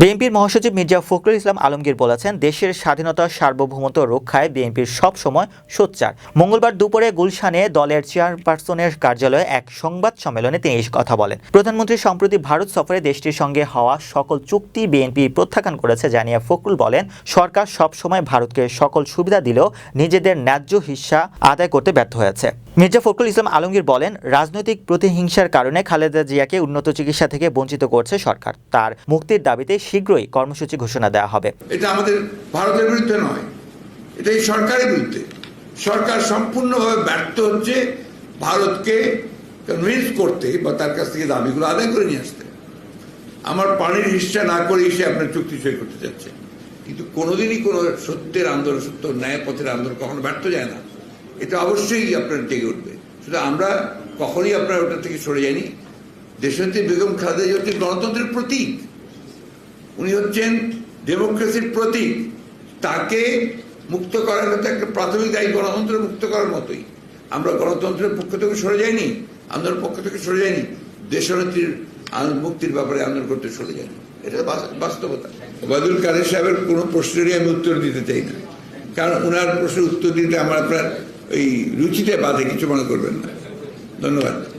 বিএনপির মহাসচিব মির্জা ফখরুল ইসলাম আলমগীর বলেছেন, দেশের স্বাধীনতা, সার্বভৌমত্ব রক্ষায় বিএনপির সব সময় সোচ্চার। মঙ্গলবার দুপুরে গুলশানে দলের চেয়ারপারসনের কার্যালয়ে এক সংবাদ সম্মেলনে তিনি এই কথা বলেন। প্রধানমন্ত্রী সম্প্রতি ভারত সফরে দেশটির সঙ্গে হওয়া সকল চুক্তি বিএনপি প্রত্যাখ্যান করেছে জানিয়ে ফখরুল বলেন, সরকার সব সময় ভারতকে সকল সুবিধা দিলেও নিজেদের ন্যায্য হিস্সা আদায় করতে ব্যর্থ হয়েছে। মির্জা ফখরুল ইসলাম আলমগীর বলেন, রাজনৈতিক প্রতিহিংসার কারণে খালেদা জিয়াকে উন্নত চিকিৎসা থেকে বঞ্চিত করছে সরকার। তার মুক্তির দাবিতে শীঘ্রই কর্মসূচি ঘোষণা দেওয়া হবে। এটা আমাদের ভারতের বিরুদ্ধে নয়, এটা এই সরকারের বিরুদ্ধে। সরকার সম্পূর্ণভাবে ব্যর্থ হচ্ছে ভারতকে কনভিন্স করতে বা তার কাছ থেকে দাবিগুলো আদায় করে নিয়ে আসতে। আমার পানির হিসা না করে এসে আপনার চুক্তি সই করতে যাচ্ছে। কিন্তু কোনোদিনই কোনো সত্যের আন্দোলন, সত্য ন্যায় পথের আন্দোলন কখনো ব্যর্থ যায় না। এটা অবশ্যই আপনার জেগে উঠবে। শুধু আমরা কখনই আপনার ওটা থেকে সরে যাইনি। দেশনেত্রী বেগম খালেদা জিয়া হচ্ছে গণতন্ত্রের প্রতীক, উনি হচ্ছেন ডেমোক্রেসির প্রতীক। তাকে মুক্ত করার হচ্ছে একটা প্রাথমিক দায়ী গণতন্ত্র মুক্ত করার মতোই। আমরা গণতন্ত্রের পক্ষ থেকে সরে যাইনি, আন্দোলনের পক্ষ থেকে সরে যাইনি। দেশনেত্রীর মুক্তির ব্যাপারে আন্দোলন করতে সরে যায়নি এটা বাস্তবতা। ওবায়দুল কাদের সাহেবের কোনো প্রশ্নেরই আমি উত্তর দিতে চাই না। কারণ ওনার প্রশ্নের উত্তর দিতে আমার আপনার ওই রুচিতে বাধে কিছু মনে করবেন না। ধন্যবাদ।